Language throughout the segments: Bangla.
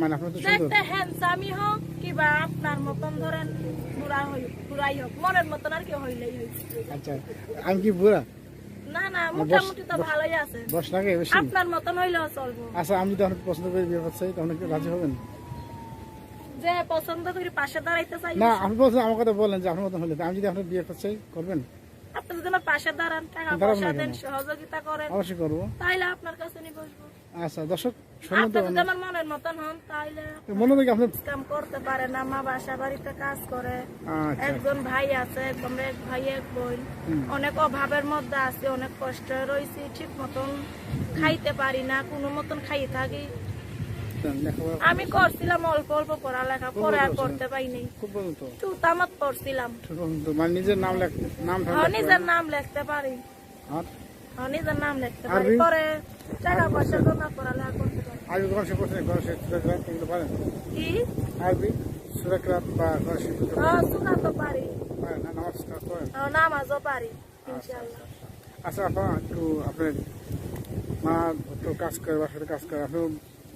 মানে আপনার তো সুন্দর। দেখতে হ্যান্ডসামই হোক কিবা আপনার মতন ধরেন বুড়া হই বুড়াই হোক মনের মতন আর কেউ হইলেই হইছে। আচ্ছা আমি কি বুড়া? না না মোটামুটি তো ভালোই আছে। দশ লাগে বেশি আপনার মতন হইলেও চলবো। আচ্ছা আমি যদি পছন্দ করে বিয়ে করতে চাই তখন কি রাজি হবেন? যে পছন্দ করি পাশে দাঁড়াইতে চাই। না আপনি আমার কথা বলেন যে আপনার মতন হলে। আমি যদি আপনার বিয়ে করতে চাই করবেন? আপনি যদি আমার পাশে দাঁড়ান টাকা পয়সা দেন সহযোগিতা করেন অবশ্যই করব। তাইলে আপনার কাছে নিয়ে বসবো। আচ্ছা দর্শক শুনুন তো আপনি যদি আমার মনের মতন হন তাইলে মনে দেখি আপনার কাম করতে পারেন আমার বাসা বাড়িতে কাজ করে। আচ্ছা। একজন ভাই আছে একদম এক ভাই এক বোন। অনেক অভাবের মধ্যে আছে অনেক কষ্ট রয়েছি ঠিক মতন খাইতে পারি না কোনো মতন খাইয়ে থাকি। আমি করছিলাম অল্প অল্প পড়ালেখা পরে আর করতে পাইনি। পড়ছিলাম ছোট মানে নিজের নাম নাম হ্যাঁ, লেখতে নিজের নাম লিখতে পারি। হ্যাঁ, নিজের নাম লিখতে পারি। পরে টাকা পয়সা তো না পড়ালেখা করতে পারি। আরবি কোরআন করছেন কোরআন শিখ পারেন? কি? আরবি সুরাকরাত বা হ্যাঁ তো পারি। না নামাজ কাজ করেন হ্যাঁ, নামাজও পারি ইনশাল্লাহ আচ্ছা আপা একটু আপনার মা তো কাজ করে বাসাতে কাজ করে আপনি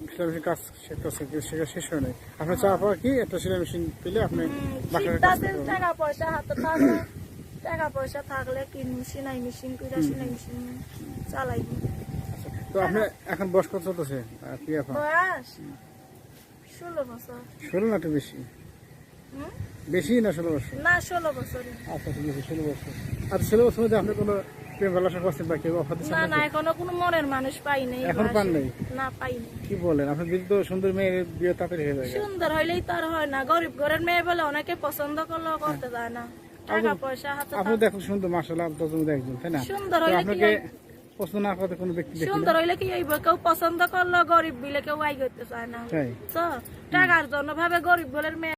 সেলাই মেশিন কাজ শিখতেছে কিন্তু শেষ হয় নাই। আপনার চা পাওয়া কি? একটা সেলাই মেশিন পেলে আপনি টাকা পয়সা হাতে থাকলে টাকা পয়সা থাকলে কিনবো সিলাই মেশিন কুইরা সিলাই মেশিন চালাই আচ্ছা, তো আপনি এখন বয়স কত চলতেছে? কি বয়স ষোলো বছর। ষোলো না একটু বেশি? বেশি না ষোলো বছর? না ষোলো বছরই। আচ্ছা ঠিক আছে ষোলো বছর। আচ্ছা ষোলো বছর মধ্যে আপনি কোনো প্রেম ভালোবাসা করছেন বা কেউ অফার দিচ্ছেন না না এখনও কোনো মনের মানুষ পাই নাই এখন পান নাই? না পাইনি কি বলেন আপনার দিদি তো সুন্দর মেয়ের বিয়ে তাড়াতাড়ি হয়ে যায়। সুন্দর হইলেই তো হয় না গরিব ঘরের মেয়ে বলে অনেকে পছন্দ করলেও করতে দেয় না। টাকা পয়সা হাতে আপনি দেখো সুন্দর একজন তাই না? সুন্দর হইলে কি আপনাকে হইব? পছন্দ না করতে কোনো ব্যক্তি সুন্দর হইলে কি হইব কেউ পছন্দ করল গরিব বিলে কেউ আই করতে চায় না। তাই। টাকার জন্য ভাবে গরিব ঘরের মেয়ে